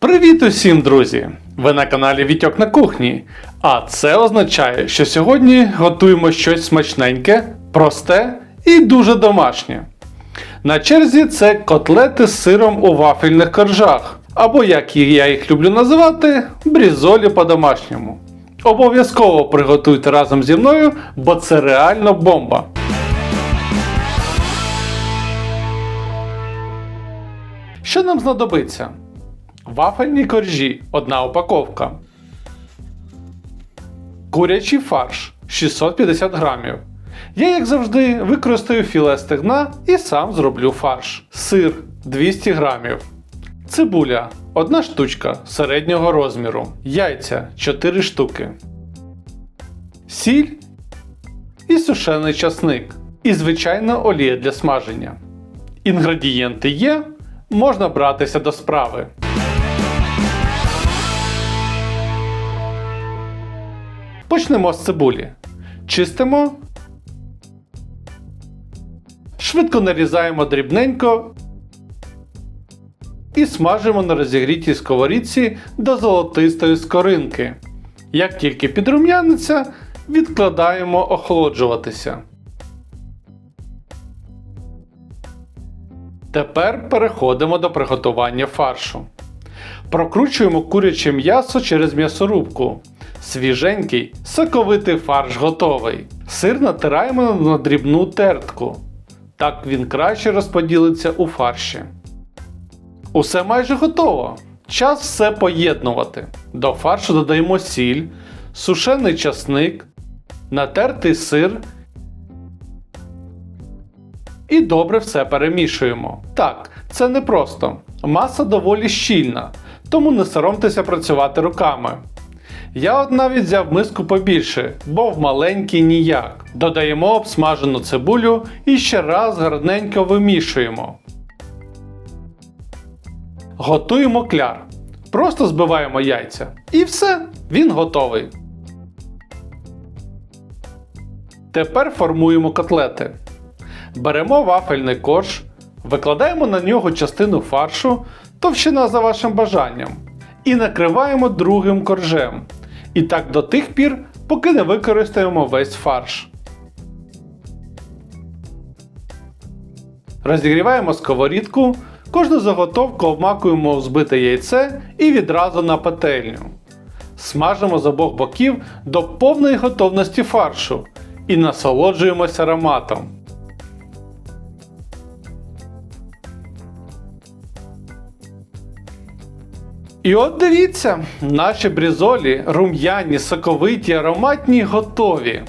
Привіт усім, друзі! Ви на каналі Вітьок на кухні. А це означає, що сьогодні готуємо щось смачненьке, просте і дуже домашнє. На черзі це котлети з сиром у вафельних коржах, або як я їх люблю називати, брізолі по-домашньому. Обов'язково приготуйте разом зі мною, бо це реально бомба. Що нам знадобиться? Вафельні коржі одна упаковка. Курячий фарш 650 грамів. Я, як завжди, використаю філе стегна і сам зроблю фарш. Сир 200 грамів. Цибуля 1 штучка середнього розміру. Яйця 4 штуки. Сіль і сушений часник. І звичайна олія для смаження. Інгредієнти є, можна братися до справи. Почнемо з цибулі. Чистимо. Швидко нарізаємо дрібненько і смажимо на розігрітій сковорідці до золотистої скоринки. Як тільки підрум'яниться, відкладаємо охолоджуватися. Тепер переходимо до приготування фаршу. Прокручуємо куряче м'ясо через м'ясорубку. Свіженький, соковитий фарш готовий. Сир натираємо на дрібну тертку. Так він краще розподілиться у фарші. Усе майже готово. Час все поєднувати. До фаршу додаємо сіль, сушений часник, натертий сир і добре все перемішуємо. Так, це не просто. Маса доволі щільна, тому не соромтеся працювати руками. Я от навіть взяв миску побільше, бо в маленькій ніяк. Додаємо обсмажену цибулю і ще раз гарненько вимішуємо. Готуємо кляр. Просто збиваємо яйця. І все, він готовий. Тепер формуємо котлети. Беремо вафельний корж, викладаємо на нього частину фаршу, товщина за вашим бажанням, і накриваємо другим коржем. І так до тих пір, поки не використаємо весь фарш. Розігріваємо сковорідку, кожну заготовку обмакуємо в збите яйце і відразу на пательню. Смажимо з обох боків до повної готовності фаршу і насолоджуємося ароматом. І от дивіться, наші брізолі рум'яні, соковиті, ароматні готові.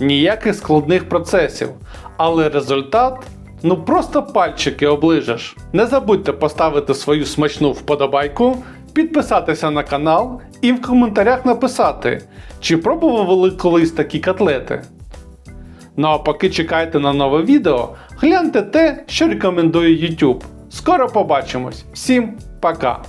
Ніяких складних процесів. Але результат ну просто пальчики оближеш. Не забудьте поставити свою смачну вподобайку, підписатися на канал і в коментарях написати, чи пробували колись такі котлети. Ну а поки чекайте на нове відео, гляньте те, що рекомендує YouTube. Скоро побачимось. Всім пока!